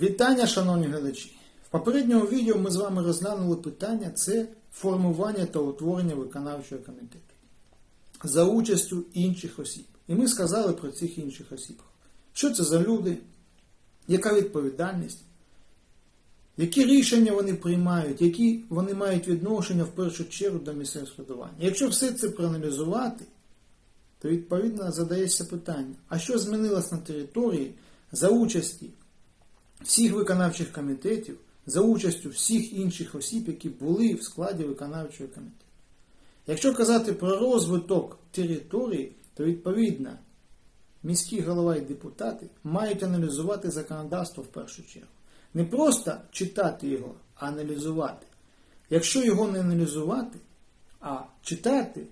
Вітання, шановні глядачі! В попередньому відео ми з вами розглянули питання це формування та утворення виконавчого комітету за участю інших осіб. І ми сказали про цих інших осіб. Що це за люди, яка відповідальність, які рішення вони приймають, які вони мають відношення в першу чергу до місцевого складування. Якщо все це проаналізувати, то відповідно задається питання, а що змінилось на території за участі всіх виконавчих комітетів, за участю всіх інших осіб, які були в складі виконавчого комітету. Якщо казати про розвиток території, то відповідно міський голова і депутати мають аналізувати законодавство в першу чергу. Не просто читати його, а аналізувати. Якщо його не аналізувати, а читати,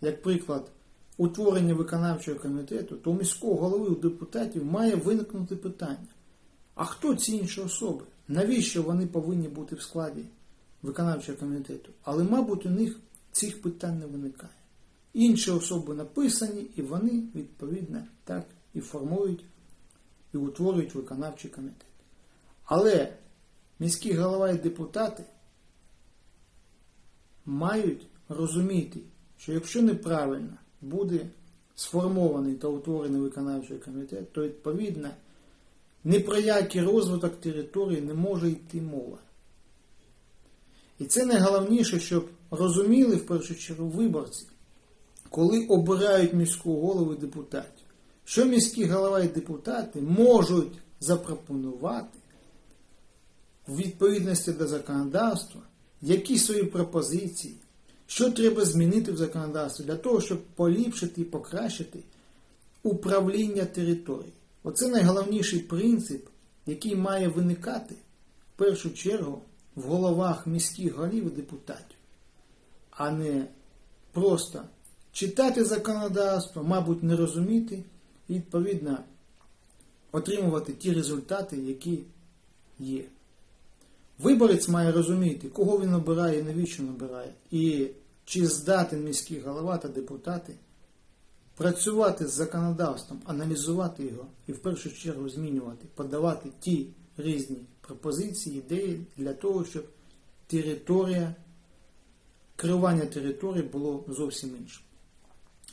як приклад, утворення виконавчого комітету, то у міського голови у депутатів має виникнути питання. А хто ці інші особи? Навіщо вони повинні бути в складі виконавчого комітету? Але, мабуть, у них цих питань не виникає. Інші особи написані, і вони, відповідно, так і формують і утворюють виконавчий комітет. Але міський голова і депутати мають розуміти, що якщо неправильно буде сформований та утворений виконавчий комітет, то відповідно ні про який розвиток території не може йти мова. І це найголовніше, щоб розуміли в першу чергу виборці, коли обирають міського голову і депутатів, що міські голова і депутати можуть запропонувати в відповідності до законодавства, які свої пропозиції, що треба змінити в законодавстві для того, щоб поліпшити і покращити управління територією. Оце найголовніший принцип, який має виникати в першу чергу в головах міських голів і депутатів, а не просто читати законодавство, мабуть, не розуміти і, відповідно, отримувати ті результати, які є. Виборець має розуміти, кого він обирає і навіщо набирає, і чи здатен міський голова та депутати працювати з законодавством, аналізувати його і в першу чергу змінювати, подавати ті різні пропозиції, ідеї для того, щоб територія, керування території було зовсім іншим.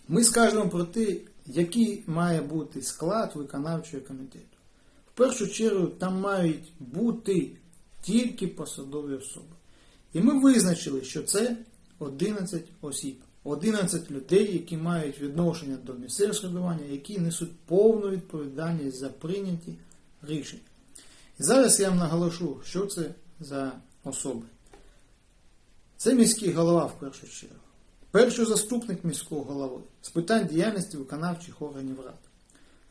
Ми скажемо про те, який має бути склад виконавчого комітету. В першу чергу там мають бути тільки посадові особи. І ми визначили, що це 11 осіб. 11 людей, які мають відношення до місцевого середування, які несуть повну відповідальність за прийняті рішення. І зараз я вам наголошу, що це за особи. Це міський голова в першу чергу. Перший заступник міського голови з питань діяльності виконавчих органів рад.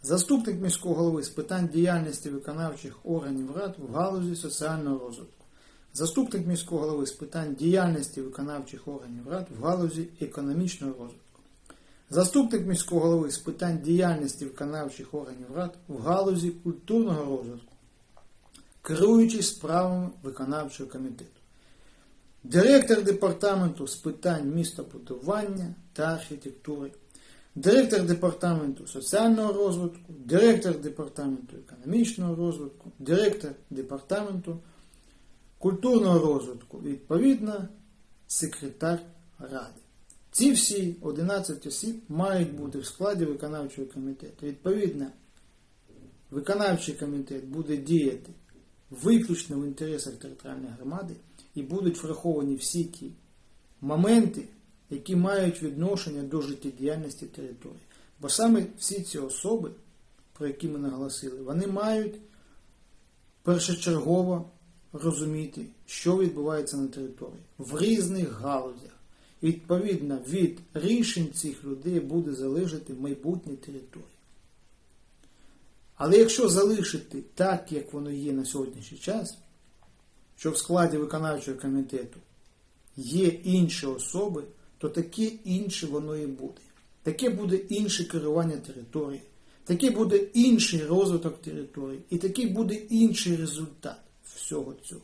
Заступник міського голови з питань діяльності виконавчих органів рад в галузі соціального розвитку. Заступник міського голови з питань діяльності виконавчих органів рад в галузі економічного розвитку. Заступник міського голови з питань діяльності виконавчих органів рад в галузі культурного розвитку, керуючий справами виконавчого комітету. Директор департаменту з питань містобудування та архітектури, директор департаменту соціального розвитку, директор департаменту економічного розвитку, директор департаменту культурного розвитку, відповідно, секретар ради. Ці всі 11 осіб мають бути в складі виконавчого комітету. Відповідно, виконавчий комітет буде діяти виключно в інтересах територіальної громади і будуть враховані всі ті моменти, які мають відношення до життєдіяльності території. Бо саме всі ці особи, про які ми наголосили, вони мають першочергово розуміти, що відбувається на території в різних галузях. Відповідно, від рішень цих людей буде залежати майбутнє території. Але якщо залишити так, як воно є на сьогоднішній час, що в складі виконавчого комітету є інші особи, то таке інше воно і буде. Таке буде інше керування території, таке буде інший розвиток території, і такий буде інший результат всього цього.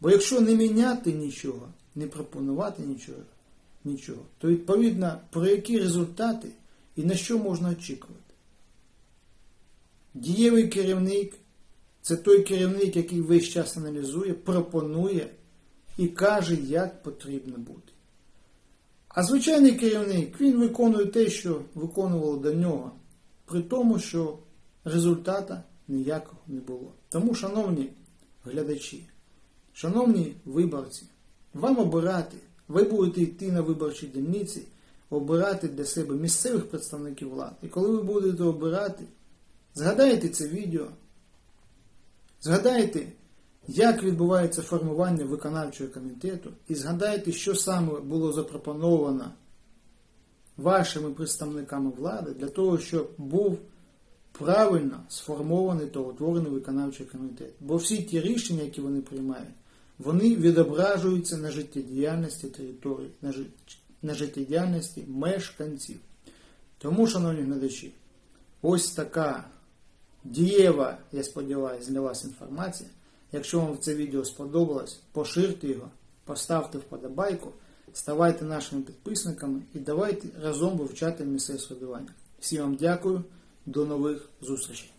Бо якщо не міняти нічого, не пропонувати нічого, нічого, то відповідно про які результати і на що можна очікувати. Дієвий керівник Це той керівник, який весь час аналізує, пропонує і каже, як потрібно бути. А звичайний керівник, він виконує те, що виконувало до нього, при тому, що результата ніякого не було. Тому, шановні глядачі, шановні виборці, вам обирати, ви будете йти на виборчі дільниці, обирати для себе місцевих представників влади. І коли ви будете обирати, згадайте це відео, згадайте, як відбувається формування виконавчого комітету, і згадайте, що саме було запропоновано вашими представниками влади для того, щоб був правильно сформований та утворений виконавчий комітет. Бо всі ті рішення, які вони приймають, вони відображуються на життєдіяльності території, на, жит... на життєдіяльності мешканців. Тому, шановні глядачі, ось така дієва, я сподіваюся, для вас інформація. Якщо вам це відео сподобалось, поширте його, поставте вподобайку, ставайте нашими підписниками і давайте разом вивчати місцеве самоврядування. Всім вам дякую, до нових зустрічей.